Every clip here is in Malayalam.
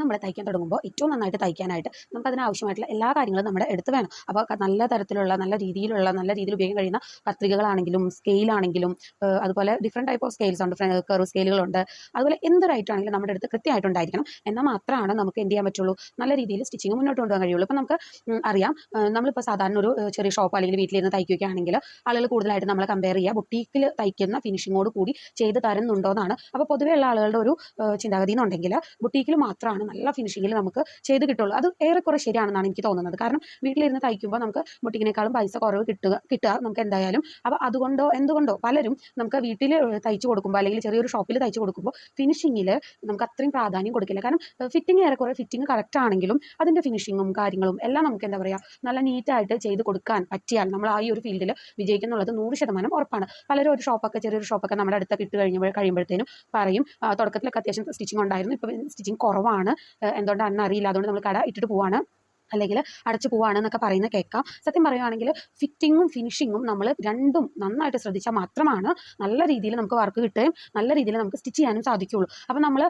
നമ്മൾ തയ്ക്കാൻ തുടങ്ങുമ്പോൾ ഏറ്റവും നന്നായിട്ട് തയ്ക്കാനായിട്ട് നമുക്ക് അതിനാവശ്യമായിട്ടുള്ള എല്ലാ കാര്യങ്ങളും നമ്മുടെ എടുത്ത് വേണം. അപ്പോൾ നല്ല തരത്തിലുള്ള നല്ല രീതിയിലുള്ള നല്ല രീതിയിൽ ഉപയോഗിക്കാൻ കഴിയുന്ന കത്രികകളാണെങ്കിലും സ്കെയിലാണെങ്കിലും അതുപോലെ ഡിഫറെന്റ് ടൈപ്പ് ഓഫ് സ്കെയിൽസ് ഉണ്ട്. കർവ് സ്കെയിലുകളുണ്ട് അതുപോലെ എന്ത് റൈറ്റ് ആണെങ്കിലും നമ്മുടെ അടുത്ത് കൃത്യമായിട്ടുണ്ടായിരിക്കണം. എന്നാൽ മാത്രമാണ് നമുക്ക് എന്ത് ചെയ്യാൻ പറ്റുള്ളൂ? നല്ല രീതിയിൽ സ്റ്റിച്ചിങ് മുന്നോട്ട് കൊണ്ടുപോകാൻ കഴിയുള്ളൂ. അപ്പോൾ നമുക്ക് അറിയാം നമ്മളിപ്പോൾ സാധാരണ ഒരു ചെറിയ ഷോപ്പ് അല്ലെങ്കിൽ വീട്ടിലിരുന്ന് തയ്ക്കുകയാണെങ്കിൽ ആളുകൾ കൂടുതലായിട്ട് നമ്മളെ കമ്പയർ ചെയ്യുക. ബുട്ടീക്കിൽ തയ്ക്കുന്ന ഫിനിഷിങ്ങോട് കൂടി ചെയ്ത് തരുന്നുണ്ടോ എന്നാണ് അപ്പോൾ പൊതുവേ ഉള്ള ആളുകളുടെ ഒരു ചിന്താഗതി എന്നുണ്ടെങ്കിൽ ബുട്ടീക്കിൽ മാത്രമാണ് നല്ല ഫിനിഷിങ്ങിൽ നമുക്ക് ചെയ്ത് കിട്ടുള്ളൂ. അത് ഏറെക്കുറെ ശരിയാണെന്നാണ് എനിക്ക് തോന്നുന്നത്. കാരണം വീട്ടിലിരുന്ന് തയ്ക്കുമ്പോൾ നമുക്ക് മുട്ടിക്കിനേക്കാളും പൈസ കുറവ് കിട്ടുക കിട്ടുക നമുക്ക് എന്തായാലും. അപ്പോൾ അതുകൊണ്ടോ എന്തുകൊണ്ടോ പലരും നമുക്ക് വീട്ടിൽ തയ്ച്ചു കൊടുക്കുമ്പോൾ അല്ലെങ്കിൽ ചെറിയൊരു ഷോപ്പിൽ തയ്ച്ചു കൊടുക്കുമ്പോൾ ഫിനിഷിങ്ങിൽ നമുക്ക് അത്രയും പ്രാധാന്യം കൊടുക്കില്ല. കാരണം ഫിറ്റിംഗ് ഏറെക്കുറെ ഫിറ്റിംഗ് കറക്റ്റ് ആണെങ്കിലും അതിന്റെ ഫിനിഷിങ്ങും കാര്യങ്ങളും എല്ലാം നമുക്ക് എന്താ പറയുക നല്ല നീറ്റായിട്ട് ചെയ്ത് കൊടുക്കാൻ പറ്റിയാൽ നമ്മൾ ആ ഈ ഒരു ഫീൽഡിൽ വിജയിക്കുന്നുള്ളത് നൂറ് ശതമാനം ഉറപ്പാണ്. പലരും ഒരു ഷോപ്പൊക്കെ ചെറിയൊരു ഷോപ്പൊക്കെ നമ്മുടെ അടുത്തൊക്കെ ഇട്ട് കഴിഞ്ഞപ്പോൾ കഴിയുമ്പോഴത്തേനും പറയും തുടക്കത്തിലൊക്കെ അത്യാവശ്യം സ്റ്റിച്ചിങ് ഉണ്ടായിരുന്നു. ഇപ്പോൾ സ്റ്റിച്ചിങ് കുറവാണ്. എന്തുകൊണ്ടാണെന്ന് അറിയില്ല. അതുകൊണ്ട് നമ്മൾ കട ഇട്ടിട്ട് പോവാണ്. അല്ലെങ്കിൽ അടച്ചു പോവാണെന്നൊക്കെ പറയുന്നത് കേൾക്കാം. സത്യം പറയുകയാണെങ്കിൽ ഫിറ്റിങ്ങും ഫിനിഷിങ്ങും നമ്മൾ രണ്ടും നന്നായിട്ട് ശ്രദ്ധിച്ചാൽ മാത്രമാണ് നല്ല രീതിയിൽ നമുക്ക് വർക്ക് കിട്ടുകയും നല്ല രീതിയിൽ നമുക്ക് സ്റ്റിച്ച് ചെയ്യാനും സാധിക്കുകയുള്ളൂ. അപ്പം നമ്മൾ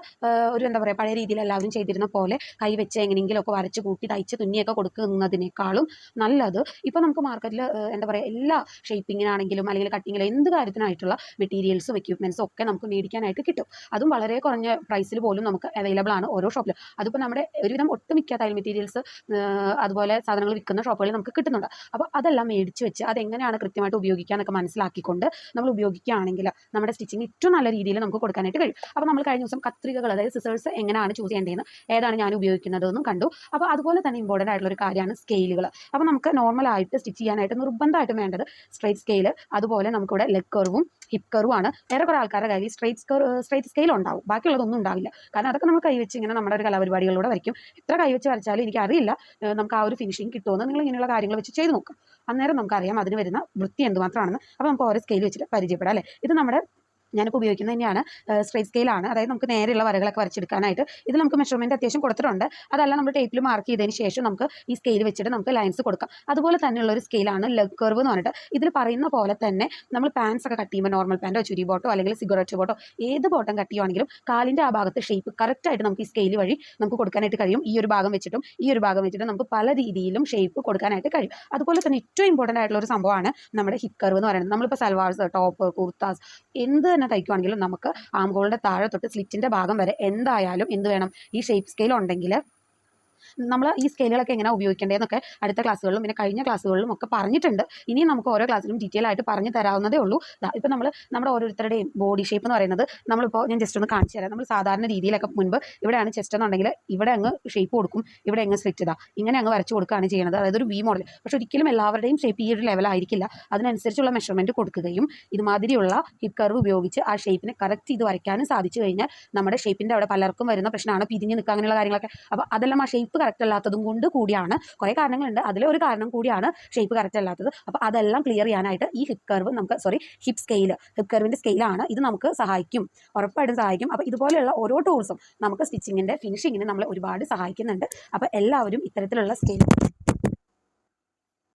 ഒരു എന്താ പറയുക പഴയ രീതിയിൽ എല്ലാവരും ചെയ്തിരുന്ന പോലെ കൈ വെച്ച് എങ്ങനെയെങ്കിലുമൊക്കെ വരച്ച് കൂട്ടി തയ്ച്ച് തുന്നിയൊക്കെ കൊടുക്കുന്നതിനേക്കാളും നല്ലത്. ഇപ്പോൾ നമുക്ക് മാർക്കറ്റിൽ എന്താ പറയുക എല്ലാ ഷേപ്പിങ്ങിനാണെങ്കിലും അല്ലെങ്കിൽ കട്ടിങ്ങിലും എന്ത് കാര്യത്തിനായിട്ടുള്ള മെറ്റീരിയൽസും എക്യുപ്മെൻസും ഒക്കെ നമുക്ക് മേടിക്കാനായിട്ട് കിട്ടും. അതും വളരെ കുറഞ്ഞ പ്രൈസിൽ പോലും നമുക്ക് അവൈലബിൾ ആണ് ഓരോ ഷോപ്പിലും അതിപ്പോൾ നമ്മുടെ ഒരുവിധം ഒട്ടുമിക്ക തയ്യൽ മെറ്റീരിയൽസ് അതുപോലെ സാധനങ്ങൾ വിൽക്കുന്ന ഷോപ്പുകളിൽ നമുക്ക് കിട്ടുന്നുണ്ട്. അപ്പോൾ അതെല്ലാം മേടിച്ച് വെച്ച് അതെങ്ങനെയാണ് കൃത്യമായിട്ട് ഉപയോഗിക്കുക എന്നൊക്കെ മനസ്സിലാക്കിക്കൊണ്ട് നമ്മൾ ഉപയോഗിക്കുകയാണെങ്കിൽ നമ്മുടെ സ്റ്റിച്ചിങ് ഏറ്റവും നല്ല രീതിയിൽ നമുക്ക് കൊടുക്കാനായിട്ട് കഴിയും. അപ്പോൾ നമ്മൾ കഴിഞ്ഞ ദിവസം കത്രികകൾ അതായത് സിസേഴ്സ് എങ്ങനെയാണ് ചൂസ് ചെയ്യേണ്ടതെന്ന് ഏതാണ് ഞാൻ ഉപയോഗിക്കുന്നതെന്നും കണ്ടു. അപ്പോൾ അതുപോലെ തന്നെ ഇമ്പോർട്ടന്റ് ആയിട്ടുള്ള ഒരു കാര്യമാണ് സ്കെയിലുകൾ അപ്പോൾ നമുക്ക് നോർമലായിട്ട് സ്റ്റിച്ച് ചെയ്യാനായിട്ട് നിർബന്ധമായിട്ടും വേണ്ടത് സ്ട്രൈറ്റ് സ്കെയിൽ അതുപോലെ നമുക്കിവിടെ ലെഗ് കർവും ഹിപ് കർവുമാണ് വേറെ കുറേ ആൾക്കാരുടെ കയ്യിൽ സ്ട്രൈറ്റ് സ്ട്രൈറ്റ് സ്കെയിൽ ഉണ്ടാവും. ബാക്കിയുള്ളതൊന്നും ഉണ്ടാവില്ല. കാരണം അതൊക്കെ നമ്മൾ കൈവച്ച് ഇങ്ങനെ നമ്മുടെ ഒരു കലാപരിപാടികളിലൂടെ വരയ്ക്കും. എത്ര കൈവച്ച് വരച്ചാലും എനിക്കറിയില്ല. ഏഹ് നമുക്ക് ആ ഒരു ഫിനിഷിങ് കിട്ടുമെന്ന് നിങ്ങൾ ഇങ്ങനെയുള്ള കാര്യങ്ങൾ വെച്ച് ചെയ്ത് നോക്കാം. അന്നേരം നമുക്കറിയാം അതിന് വരുന്ന വൃത്തി എന്തുമാത്രമാണെന്ന്. അപ്പോൾ നമുക്ക് ഓരോ സ്കെയിൽ വെച്ചിട്ട് പരിചയപ്പെടാം അല്ലേ? ഇത് നമ്മുടെ ഞാനിപ്പോൾ ഉപയോഗിക്കുന്നത് തന്നെയാണ് സ്ട്രേറ്റ് സ്കെയിലാണ് അതായത് നമുക്ക് നേരെയുള്ള വരകളൊക്കെ വരച്ചെടുക്കാനായിട്ട് ഇത് നമുക്ക് മെഷർമെന്റ് അത്യാവശ്യം കൊടുത്തിട്ടുണ്ട്. അതല്ല നമ്മൾ ടേപ്പിൽ മാർക്ക് ചെയ്തതിന് ശേഷം നമുക്ക് ഈ സ്കെയിൽ വെച്ചിട്ട് നമുക്ക് ലൈൻസ് കൊടുക്കാം. അതുപോലെ തന്നെയുള്ള ഒരു സ്കെയിലാണ് ലെഗ് കർവ് എന്ന് പറഞ്ഞിട്ട് ഇതിൽ പറയുന്ന പോലെ തന്നെ നമ്മൾ പാൻസ് ഒക്കെ കട്ട് ചെയ്യുമ്പോൾ നോർമൽ പാന്റോ ചുരി ബോട്ടോ അല്ലെങ്കിൽ സിഗരറ്റ് ബോട്ടോ ഏത് ബോട്ടം കട്ട് ചെയ്യുവാണെങ്കിലും കാലിന്റെ ആ ഭാഗത്ത് ഷേപ്പ് കറക്റ്റായിട്ട് നമുക്ക് ഈ സ്കെയിൽ വഴി നമുക്ക് കൊടുക്കാനായിട്ട് കഴിയും. ഈ ഒരു ഭാഗം വെച്ചിട്ടും ഈ ഒരു ഭാഗം വെച്ചിട്ടും നമുക്ക് പല രീതിയിലും ഷേപ്പ് കൊടുക്കാനായിട്ട് കഴിയും. അതുപോലെ തന്നെ ഏറ്റവും ഇമ്പോർട്ടന്റ് ആയിട്ടുള്ള ഒരു സംഭവമാണ് നമ്മുടെ ഹിപ്പ് കർവ് എന്ന് പറയുന്നത്. നമ്മളിപ്പോൾ സൽവാർസ് ടോപ്പ് കുർത്താസ് എന്ത് തയ്ക്കുവാണെങ്കിലും നമുക്ക് ആംഗോളിന്റെ താഴെ തൊട്ട് സ്ലിറ്റിന്റെ ഭാഗം വരെ എന്തായാലും എന്ത് വേണം? ഈ ഷേപ്പ് സ്കെയിൽ ഉണ്ടെങ്കിൽ നമ്മൾ ഈ സ്കെയിലുകളൊക്കെ എങ്ങനെ ഉപയോഗിക്കേണ്ടതെന്നൊക്കെ അടുത്ത ക്ലാസ്സുകളിലും പിന്നെ കഴിഞ്ഞ ക്ലാസ്സുകളിലും ഒക്കെ പറഞ്ഞിട്ടുണ്ട്. ഇനി നമുക്ക് ഓരോ ക്ലാസ്സിലും ഡീറ്റെയിൽ ആയിട്ട് പറഞ്ഞു തരാവുന്നതേ ഉള്ളൂ. ഇപ്പം നമ്മൾ നമ്മുടെ ഓരോരുത്തരുടെയും ബോഡി ഷേപ്പ് എന്ന് പറയുന്നത് നമ്മളിപ്പോൾ ഞാൻ ജസ്റ്റ് ഒന്ന് കാണിച്ചു തരാം. നമ്മൾ സാധാരണ രീതിയിലൊക്കെ മുൻപ് ഇവിടെയാണ് ചെസ്റ്റ് എന്നുണ്ടെങ്കിൽ ഇവിടെ അങ്ങ് ഷേപ്പ് കൊടുക്കും ഇവിടെ അങ്ങ് സ്ലിറ്റ് ഇതാ. ഇങ്ങനെ അങ്ങ് വരച്ച് കൊടുക്കുകയാണ് ചെയ്യുന്നത്. അതായത് ഒരു വി മോഡൽ പക്ഷെ ഒരിക്കലും എല്ലാവരുടെയും ഷേപ്പ് ഈ ഒരു ലെവലായിരിക്കില്ല അതിനനുസരിച്ചുള്ള മെഷർമെന്റ് കൊടുക്കുകയും ഇതുമാതിരിയുള്ള ഹിപ്പ് കർവ് ഉപയോഗിച്ച് ആ ഷേപ്പിനെ കറക്റ്റ് ചെയ്ത് വരയ്ക്കാനും സാധിച്ചു കഴിഞ്ഞാൽ നമ്മുടെ ഷേപ്പിന്റെ അവിടെ പലർക്കും വരുന്ന പ്രശ്നമാണ്. പിരിഞ്ഞ് നിൽക്കുക അങ്ങനെയുള്ള കാര്യങ്ങളൊക്കെ. അപ്പോൾ അതെല്ലാം ആ ഷേപ്പ് കറക്റ്റ് അല്ലാത്തതും കൊണ്ട് കൂടിയാണ്. കുറേ കാരണങ്ങളുണ്ട്. അതിലെ ഒരു കാരണം കൂടിയാണ് ഷേപ്പ് കറക്റ്റ് അല്ലാത്തത്. അപ്പോൾ അതെല്ലാം ക്ലിയർ ചെയ്യാനായിട്ട് ഈ ഹിപ്പ് കർവ് നമുക്ക് സോറി ഹിപ്പ് സ്കെയിൽ ഹിപ് കർവിന്റെ സ്കെയിലാണ് ഇത് നമുക്ക് സഹായിക്കും. ഉറപ്പായിട്ടും സഹായിക്കും. അപ്പോൾ ഇതുപോലെയുള്ള ഓരോ ടൂൾസും നമുക്ക് സ്റ്റിച്ചിങ്ങിന്റെ ഫിനിഷിങ്ങിന് നമ്മളെ ഒരുപാട് സഹായിക്കുന്നുണ്ട്. അപ്പോൾ എല്ലാവരും ഇത്തരത്തിലുള്ള സ്കെയിൽ